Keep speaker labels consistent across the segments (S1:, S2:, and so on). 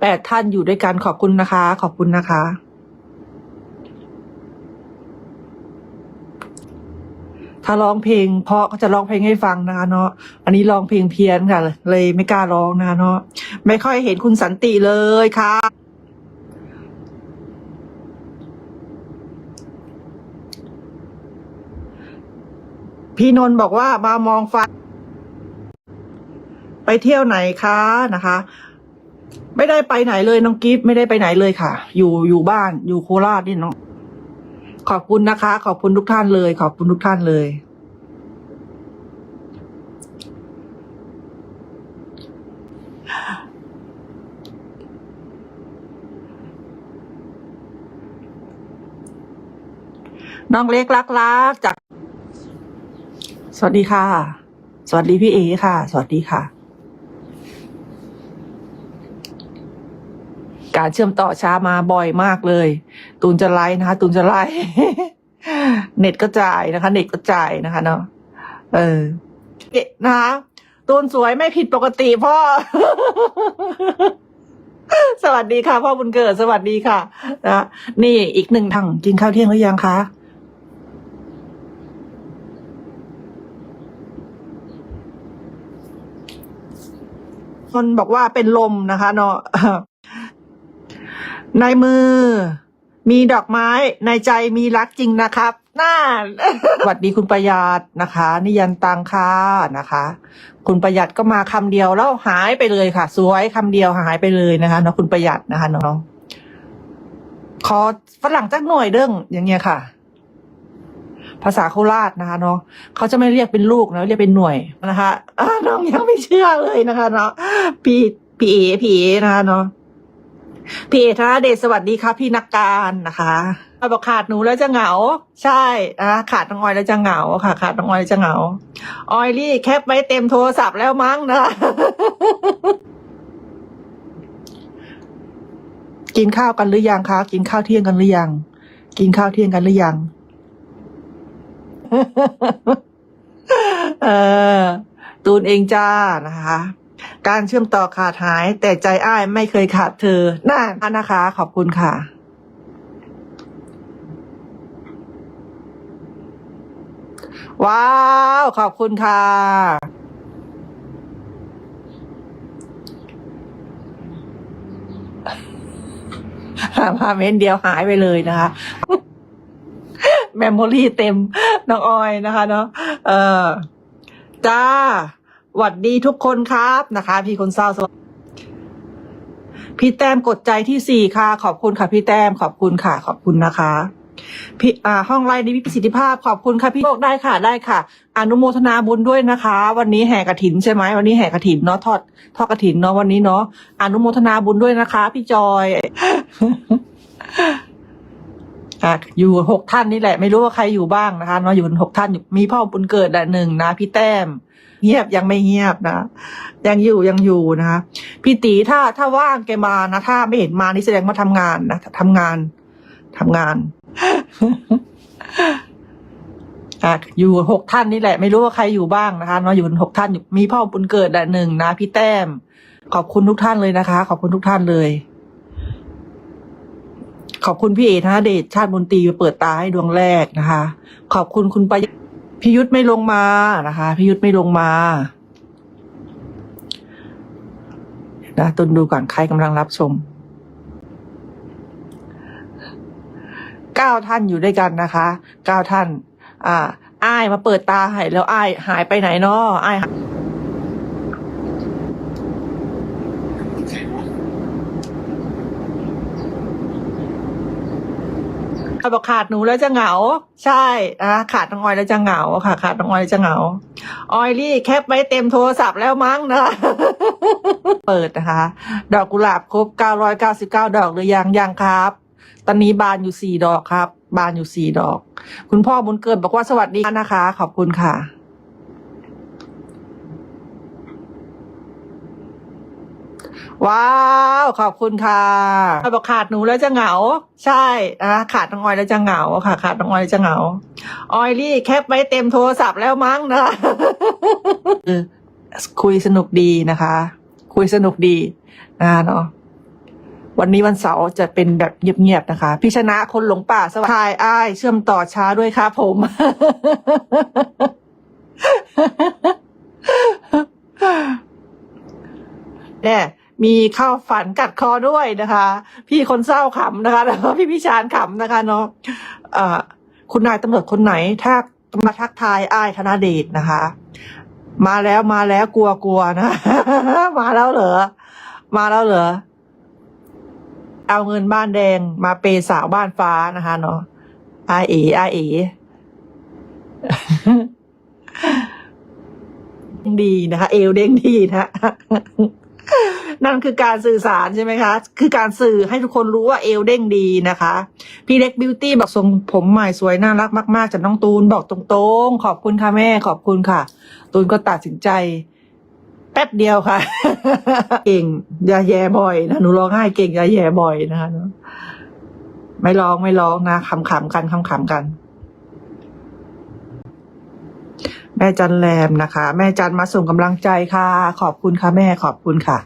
S1: แปดท่านอยู่ด้วยกันขอบคุณนะคะ ขอบคุณนะคะ ถ้าร้องเพลง เพราะก็จะร้องเพลงให้ฟังนะคะ เนาะอันนี้ร้องเพลงเพี้ยนค่ะ เลยไม่กล้าร้องนะคะ เนาะไม่ค่อยเห็นคุณสันติเลยค่ะพี่นนท์บอกว่ามามองฟ้าไปเที่ยวไหนคะนะคะ ไม่ได้ไปไหนเลยน้องกิฟไม่ได้ไปไหนเลยค่ะ อยู่อยู่บ้านอยู่โคราชนี่น้องขอบคุณนะคะ ขอบคุณทุกท่านเลย ขอบคุณทุกท่านเลยน้องเล็กรักรักจาก สวัสดีค่ะ สวัสดีพี่เอค่ะ สวัสดีค่ะ การเชื่อมต่อช้ามาบ่อยมากเลย ตูนจะไลฟ์นะคะ ตูนจะไลฟ์เน็ตก็จ่ายนะคะ เน็ตก็จ่ายนะคะเนาะเออเนะคะตูนสวยไม่ผิดปกติพ่อ สวัสดีค่ะ พ่อบุญเกิด สวัสดีค่ะนะนี่อีกหนึ่งทางกินข้าวเที่ยงหรือยังคะคนบอกว่าเป็นลมนะคะเนาะ ในมือ มีดอกไม้ ในใจมีรักจริงนะครับน่าสวัสดีคุณประหยัดนะคะ นิยันตังค่ะนะคะ คุณประหยัดก็มาคำเดียวแล้วหายไปเลยค่ะ สวยคำเดียวหายไปเลยนะคะเนาะคุณประหยัดนะคะน้องขอฝรั่งจักหน่อยเด้งอย่างเงี้ยค่ะ ภาษาโคราชนะคะเนาะเขาจะไม่เรียกเป็นลูกนะเรียกเป็นหน่วยนะคะน้องยังไม่เชื่อเลยนะคะ เนาะพี่พี่เอพี่เอนะคะเนาะ พี่เอธนเดชสวัสดีครับพี่นักการนะคะมาบอกขาดหนูแล้วจะเหงา ใช่นะขาดน้องออยแล้วจะเหงาค่ะ ขาดน้องออยแล้วจะเหงา ออยลี่แคปไว้เต็มโทรศัพท์แล้วมั้งนะคะกินข้าวกันหรือยังคะกินข้าวเที่ยงกันหรือยัง กินข้าวเที่ยงกันหรือยัง เออตูนเองจ้านะคะ การเชื่อมต่อขาดหาย แต่ใจอ้ายไม่เคยขาดเธอน่านะคะ ขอบคุณค่ะ ว้าว ขอบคุณค่ะมาเมนเดียวหายไปเลยนะคะเมมโมรี่เต็มน้องออยนะคะเนาะเออจ้า หวัดดีทุกคนครับนะคะ พี่คนเศร้าสวัสพี่แต้มกดใจที่สี่ค่ะ ขอบคุณค่ะพี่แต้มขอบคุณค่ะ ขอบคุณนะคะ พี่อ่าห้องไลน์นี้มีประสิทธิภาพ ขอบคุณค่ะพี่โชคได้ค่ะได้ค่ะ อนุโมทนาบุญด้วยนะคะ วันนี้แห่กระถินใช่ไหมวันนี้แห่กระถินเนาะทอดทอดกระถินเนาะวันนี้เนาะอนุโมทนาบุญด้วยนะคะ พี่จอยอะอยู่หกท่านนี่แหละ ไม่รู้ว่าใครอยู่บ้างนะคะเนาะอยู่กันหกท่านอยู่มีพ่อบุญเกิดละหนึ่งนะ พี่แต้ม เงียบยังไม่เงียบนะ ยังอยู่ยังอยู่นะคะพี่ตีถ้าถ้าว่างแกมานะ ถ้าไม่เห็นมานี่แสดงว่าทำงานนะทำงานทำงานอะอยู่หกท่านนี่แหละ ไม่รู้ว่าใครอยู่บ้างนะคะเนาะอยู่กันหกท่านมีพ่อบุญเกิดหนึ่งนะพี่แต้ม ขอบคุณทุกท่านเลยนะคะ ขอบคุณทุกท่านเลยขอบคุณพี่เอธนเดชชาติมนตรีเปิดตาให้ดวงแรกนะคะ ขอบคุณคุณประย พิยุทธไม่ลงมานะคะพิยุทธไม่ลงมานะตุนดูก่อนใครกำลังรับชมเก้าท่านอยู่ด้วยกันนะคะเก้าท่าน อ่าอ้ายมาเปิดตาให้แล้วอ้ายหายไปไหนเนาะอ้ายหาย บอกขาดหนูแล้วจะเหงา ใช่นะขาดน้องออยแล้วจะเหงาค่ะ ขาดน้องออยแล้วจะเหงา ออยลี่แคปไว้เต็มโทรศัพท์แล้วมั้งนะเปิดนะคะ ดอกกุหลาบครบ 999 ดอกหรือยังยังครับ ตอนนี้บานอยู่สี่ดอกครับ บานอยู่สี่ดอก คุณพ่อบุญเกิดบอกว่าสวัสดีนะคะ ขอบคุณค่ะ ว้าว ขอบคุณค่ะบอกขาดหนูแล้วจะเหงา ใช่นะขาดน้องออยแล้วจะเหงาค่ะ ขาดน้องออยแล้วจะเหงา ออยลี่แคปไว้เต็มโทรศัพท์แล้วมั้งนะคะคุยสนุกดีนะคะ คุยสนุกดีนะเนาะวันนี้วันเสาร์จะเป็นแบบเงียบๆนะคะ พี่ชนะคนหลงป่าสวัสดีทายอ้าย เชื่อมต่อช้าด้วยครับผม เนี่ย มีข้าวฝันกัดคอด้วยนะคะ พี่คนเศร้าขำนะคะแล้วก็พี่พิชานขำนะคะเนาะคุณนายตำรวจคนไหนถ้ามาทักทายอ้ายธนเดชนะคะ มาแล้วมาแล้วกลัวกลัวนะมาแล้วเหรอมาแล้วเหรอเอาเงินบ้านแดงมาเปย์สาวบ้านฟ้านะคะเนาะอาเออาเอดีนะคะ เอวเด้งดีนะ นั่นคือการสื่อสารใช่ไหมคะ คือการสื่อให้ทุกคนรู้ว่าเอวเด้งดีนะคะ พี่เล็กบิวตี้บอกทรงผมใหม่สวยน่ารักมากๆจากน้องตูนบอกตรงๆ ขอบคุณค่ะแม่ขอบคุณค่ะ ตูนก็ตัดสินใจ แป๊บเดียวค่ะ เก่งอย่าแย่บ่อยนะหนูร้องไห้เก่งอย่าแย่บ่อยนะคะเนอะไม่ร้องไม่ร้องนะขำๆกันขำๆกัน แม่จันแรมนะคะ แม่จันมาส่งกำลังใจค่ะ ขอบคุณค่ะแม่ขอบคุณค่ะ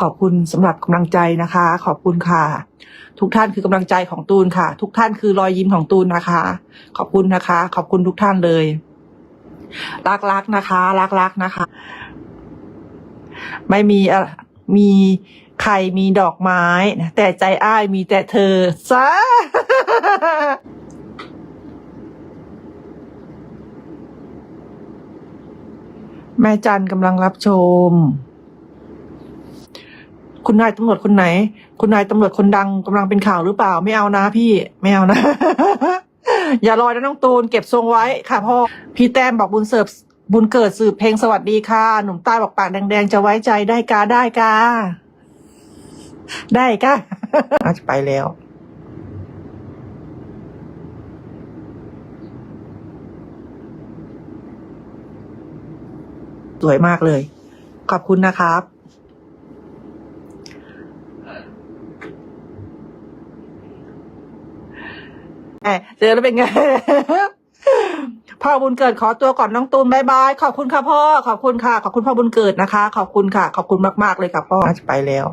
S1: ขอบคุณสำหรับกำลังใจนะคะ ขอบคุณค่ะ ทุกท่านคือกำลังใจของตูนค่ะ ทุกท่านคือรอยยิ้มของตูนนะคะ ขอบคุณนะคะ ขอบคุณทุกท่านเลยรักรักๆนะคะรักรักๆนะคะ ไม่มีอะมีใครมีดอกไม้ แต่ใจอ้ายมีแต่เธอซะ แม่จันกำลังรับชม คุณนายตำรวจคนไหน คุณนายตำรวจคนดังกำลังเป็นข่าวหรือเปล่า ไม่เอานะพี่ ไม่เอานะ อย่าลอยนะน้องตูน เก็บทรงไว้ค่ะพ่อ พี่แต้มบอกบุญเสิร์ฟบุญเกิดสืบเพลงสวัสดีค่ะ หนุ่มใต้บอกปากแดงๆ จะไว้ใจได้กาได้กาได้กาอาจจะไปแล้ว สวยมากเลย ขอบคุณนะครับ แหมเจอแล้วเป็นไง พ่อบุญเกิดขอตัวก่อนน้องตูนบายบาย ขอบคุณค่ะพ่อ ขอบคุณค่ะ ขอบคุณพ่อบุญเกิดนะคะ ขอบคุณค่ะ ขอบคุณมากๆเลยค่ะพ่อน่าจะไปแล้ว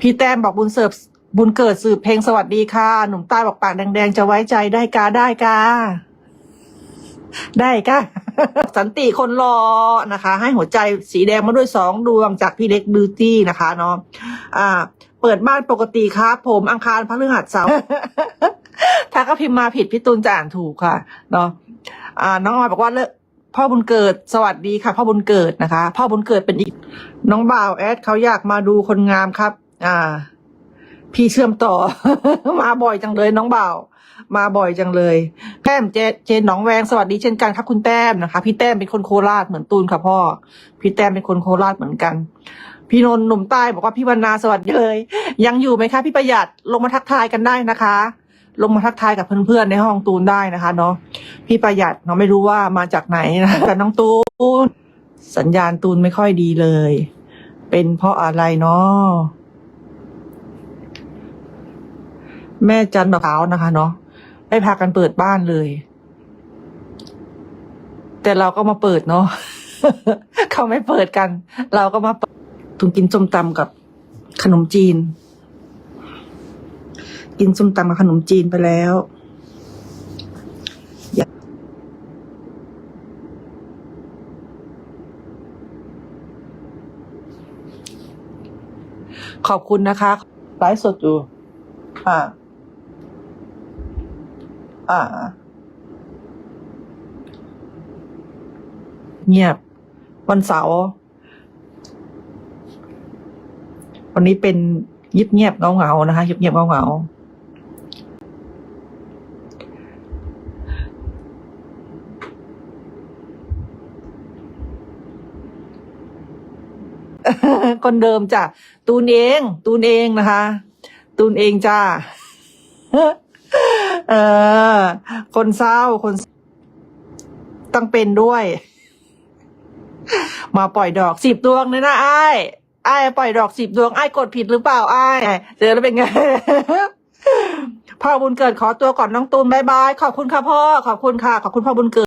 S1: พี่แต้มบอกบุญเสิร์ฟ บุญเกิดสืบเพลงสวัสดีค่ะ หนุ่มใต้บอกปากแดงๆ จะไว้ใจได้กาได้กาได้กาสันติคนรอนะคะ ให้หัวใจสีแดงมาด้วยสองดวงจากพี่เล็กบิวตี้นะคะเนาะอ่า เปิดบ้านปกติครับ ผมอังคารพฤหัสเสาร์ถ้าก็พิมพ์มาผิดพี่ตูนจะอ่านถูกค่ะ เนาะอ่า น้องออยบอกว่าเลิกพ่อบุญเกิดสวัสดีค่ะ พ่อบุญเกิดนะคะ พ่อบุญเกิดเป็นอีก น้องบ่าวแอดเขาอยากมาดูคนงามครับ อ่า พี่เชื่อมต่อ มาบ่อยจังเลยน้องบ่าวมาบ่อยจังเลยแต้มเจเจนหนองแวงสวัสดีเช่นกันครับคุณแต้มนะคะ พี่แต้มเป็นคนโคราชเหมือนตูนค่ะพ่อ พี่แต้มเป็นคนโคราชเหมือนกัน พี่นนท์หนุ่มใต้บอกว่าพี่วรรณาสวัสดีเลย ยังอยู่ไหมคะพี่ประหยัดลงมาทักทายกันได้นะคะ ลงมาทักทายกับเพื่อนๆในห้องตูนได้นะคะเนาะพี่ประหยัดเนาะไม่รู้ว่ามาจากไหนนะแต่น้องตูนสัญญาณตูนไม่ค่อยดีเลย เป็นเพราะอะไรเนาะ แม่จันบอกเขานะคะ เนาะไม่พากันเปิดบ้านเลย แต่เราก็มาเปิดเนาะเขาไม่เปิดกัน เราก็มาเปิดตุนกินส้มตำกับขนมจีน กินส้มตำกับขนมจีนไปแล้วขอบคุณนะคะไลฟ์สดอยู่อ่า อ่า เงียบ วันเสาร์วันนี้เป็นยิบเงียบเงาเงานะคะยิบเงียบเงาเงาคนเดิมจ้ะตูนเอง ตูนเองนะคะ ตูนเองจ้าเออ คนเศร้าคนต้องเป็นด้วย มาปล่อยดอกสิบดวงเลยนะไอ้ไอ้ปล่อยดอกสิบดวงไอ้กดผิดหรือเปล่าไอ้เจอแล้วเป็นไงพ่อบุญเกิดขอตัวก่อนน้องตูนบายบายขอบคุณค่ะพ่อขอบคุณค่ะ ขอบคุณพ่อบุญเกิด